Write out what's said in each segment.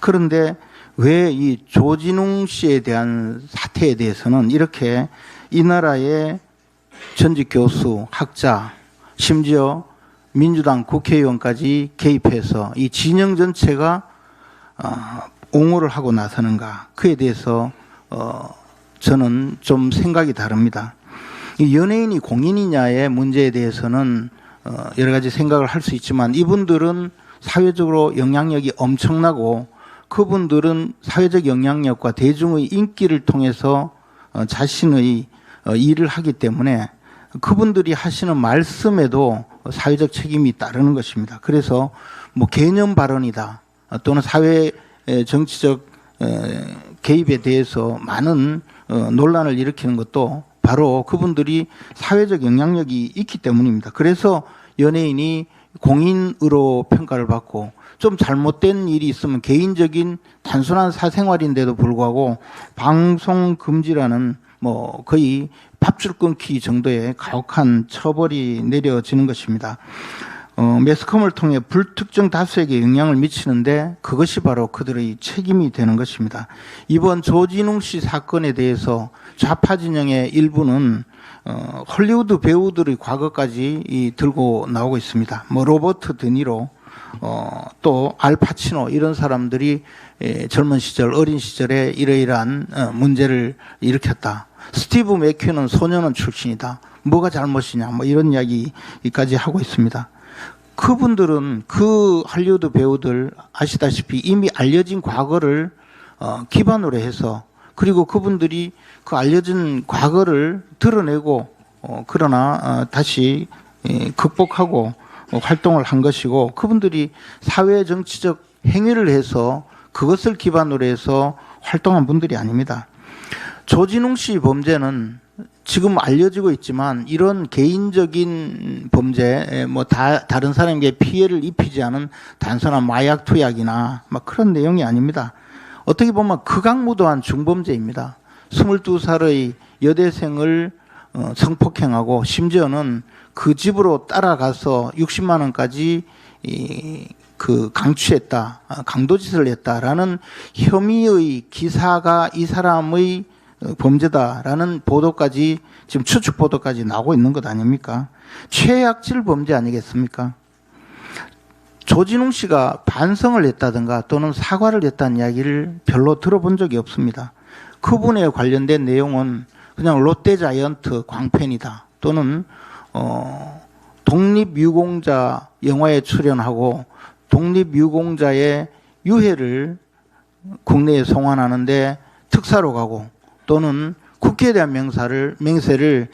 그런데 왜 이 조진웅 씨에 대한 사태에 대해서는 이렇게 이 나라의 전직 교수, 학자, 심지어 민주당 국회의원까지 개입해서 이 진영 전체가 어, 옹호를 하고 나서는가 그에 대해서 어, 저는 좀 생각이 다릅니다. 이 연예인이 공인이냐의 문제에 대해서는 어, 여러 가지 생각을 할 수 있지만 이분들은 사회적으로 영향력이 엄청나고 그분들은 사회적 영향력과 대중의 인기를 통해서 어, 자신의 어, 일을 하기 때문에 그분들이 하시는 말씀에도 사회적 책임이 따르는 것입니다. 그래서 뭐 개념 발언이다 어, 또는 사회 에, 정치적 에, 개입에 대해서 많은 어, 논란을 일으키는 것도 바로 그분들이 사회적 영향력이 있기 때문입니다. 그래서 연예인이 공인으로 평가를 받고 좀 잘못된 일이 있으면 개인적인 단순한 사생활인데도 불구하고 방송 금지라는 뭐 거의 밥줄 끊기 정도의 가혹한 처벌이 내려지는 것입니다. 어, 매스컴을 통해 불특정 다수에게 영향을 미치는데 그것이 바로 그들의 책임이 되는 것입니다. 이번 조진웅 씨 사건에 대해서 좌파 진영의 일부는 어, 헐리우드 배우들의 과거까지 이, 들고 나오고 있습니다. 뭐 로버트 드니로 어, 또 알파치노 이런 사람들이 에, 젊은 시절 어린 시절에 이러이러한 어, 문제를 일으켰다. 스티브 맥큐는 소년원 출신이다. 뭐가 잘못이냐 뭐 이런 이야기까지 하고 있습니다. 그분들은 그 할리우드 배우들 아시다시피 이미 알려진 과거를 어, 기반으로 해서 그리고 그분들이 그 알려진 과거를 드러내고 어, 그러나 어, 다시 예, 극복하고 어, 활동을 한 것이고 그분들이 사회 정치적 행위를 해서 그것을 기반으로 해서 활동한 분들이 아닙니다. 조진웅 씨 범죄는 지금 알려지고 있지만 이런 개인적인 범죄 뭐 다, 다른 사람에게 피해를 입히지 않은 단순한 마약 투약이나 막 그런 내용이 아닙니다. 어떻게 보면 극악무도한 중범죄입니다. 22살의 여대생을 어, 성폭행하고 심지어는 그 집으로 따라가서 60만 원까지 이, 그 강취했다, 아, 강도짓을 했다라는 혐의의 기사가 이 사람의 어, 범죄다라는 보도까지 지금 추측 보도까지 나오고 있는 것 아닙니까? 최악질 범죄 아니겠습니까? 조진웅 씨가 반성을 했다든가 또는 사과를 했다는 이야기를 별로 들어본 적이 없습니다. 그분에 관련된 내용은 그냥 롯데자이언트 광팬이다 또는 어, 독립유공자 영화에 출연하고 독립유공자의 유해를 국내에 송환하는데 특사로 가고 또는 국회에 대한 명사를 맹세를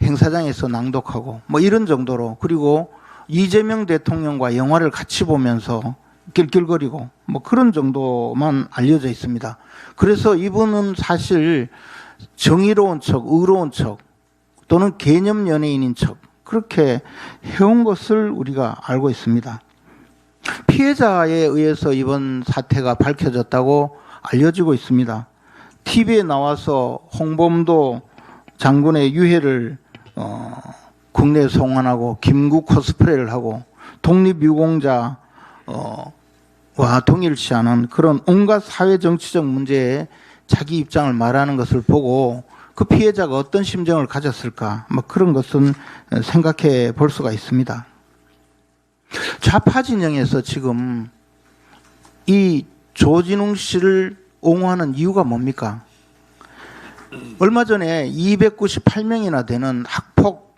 행사장에서 낭독하고 뭐 이런 정도로 그리고 이재명 대통령과 영화를 같이 보면서 길길거리고 뭐 그런 정도만 알려져 있습니다. 그래서 이분은 사실 정의로운 척, 의로운 척 또는 개념 연예인인 척 그렇게 해온 것을 우리가 알고 있습니다. 피해자에 의해서 이번 사태가 밝혀졌다고 알려지고 있습니다. TV에 나와서 홍범도 장군의 유해를 어, 국내에 송환하고 김구 코스프레를 하고 독립유공자 어, 와 동일시하는 그런 온갖 사회 정치적 문제에 자기 입장을 말하는 것을 보고 그 피해자가 어떤 심정을 가졌을까 뭐 그런 것은 생각해 볼 수가 있습니다. 좌파 진영에서 지금 이 조진웅 씨를 옹호하는 이유가 뭡니까? 얼마 전에 298명이나 되는 학폭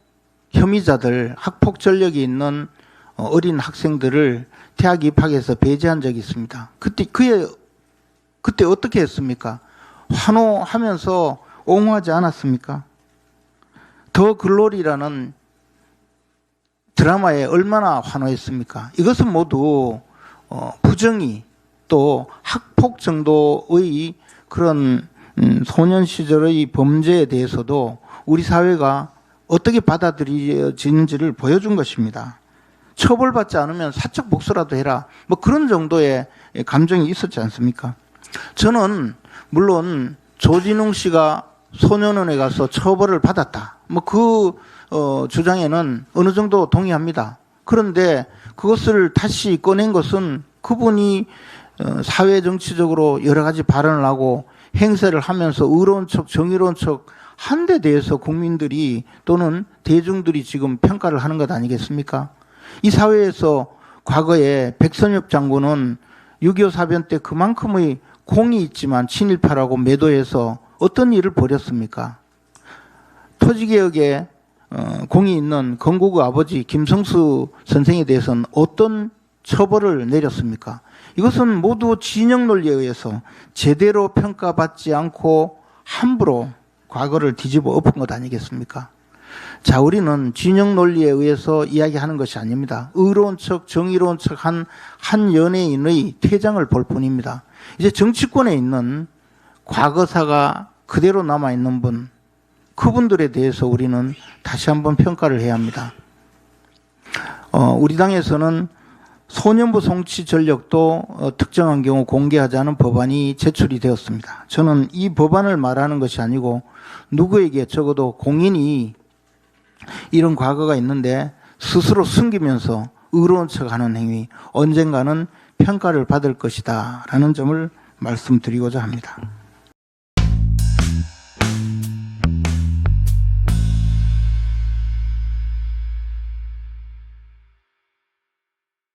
혐의자들, 학폭 전력이 있는 어, 어린 학생들을 대학 입학해서 배제한 적이 있습니다. 그때 그에 그때 어떻게 했습니까? 환호하면서 옹호하지 않았습니까? 더 글로리라는 드라마에 얼마나 환호했습니까? 이것은 모두 어, 부정이 또 학폭 정도의 그런 음, 소년 시절의 범죄에 대해서도 우리 사회가 어떻게 받아들여지는지를 보여준 것입니다. 처벌받지 않으면 사적 복수라도 해라. 뭐 그런 정도의 감정이 있었지 않습니까? 저는 물론 조진웅 씨가 소년원에 가서 처벌을 받았다. 뭐그 어, 주장에는 어느 정도 동의합니다. 그런데 그것을 다시 꺼낸 것은 그분이 어, 사회 정치적으로 여러 가지 발언을 하고 행세를 하면서 의로운 척 정의로운 척 한데 대해서 국민들이 또는 대중들이 지금 평가를 하는 것 아니겠습니까? 이 사회에서 과거에 백선엽 장군은 6.25 사변 때 그만큼의 공이 있지만 친일파라고 매도해서 어떤 일을 벌였습니까? 토지개혁에 어, 공이 있는 건국의 아버지 김성수 선생에 대해서는 어떤 처벌을 내렸습니까? 이것은 모두 진영 논리에 의해서 제대로 평가받지 않고 함부로 과거를 뒤집어 엎은 것 아니겠습니까? 자, 우리는 진영 논리에 의해서 이야기하는 것이 아닙니다. 의로운 척, 정의로운 척 한, 한 연예인의 퇴장을 볼 뿐입니다. 이제 정치권에 있는 과거사가 그대로 남아 있는 분, 그분들에 대해서 우리는 다시 한번 평가를 해야 합니다. 어, 우리 당에서는 소년부 송치 전력도 어, 특정한 경우 공개하자는 법안이 제출이 되었습니다. 저는 이 법안을 말하는 것이 아니고 누구에게 적어도 공인이 이런 과거가 있는데 스스로 숨기면서 의로운 척하는 행위 언젠가는 평가를 받을 것이다 라는 점을 말씀드리고자 합니다.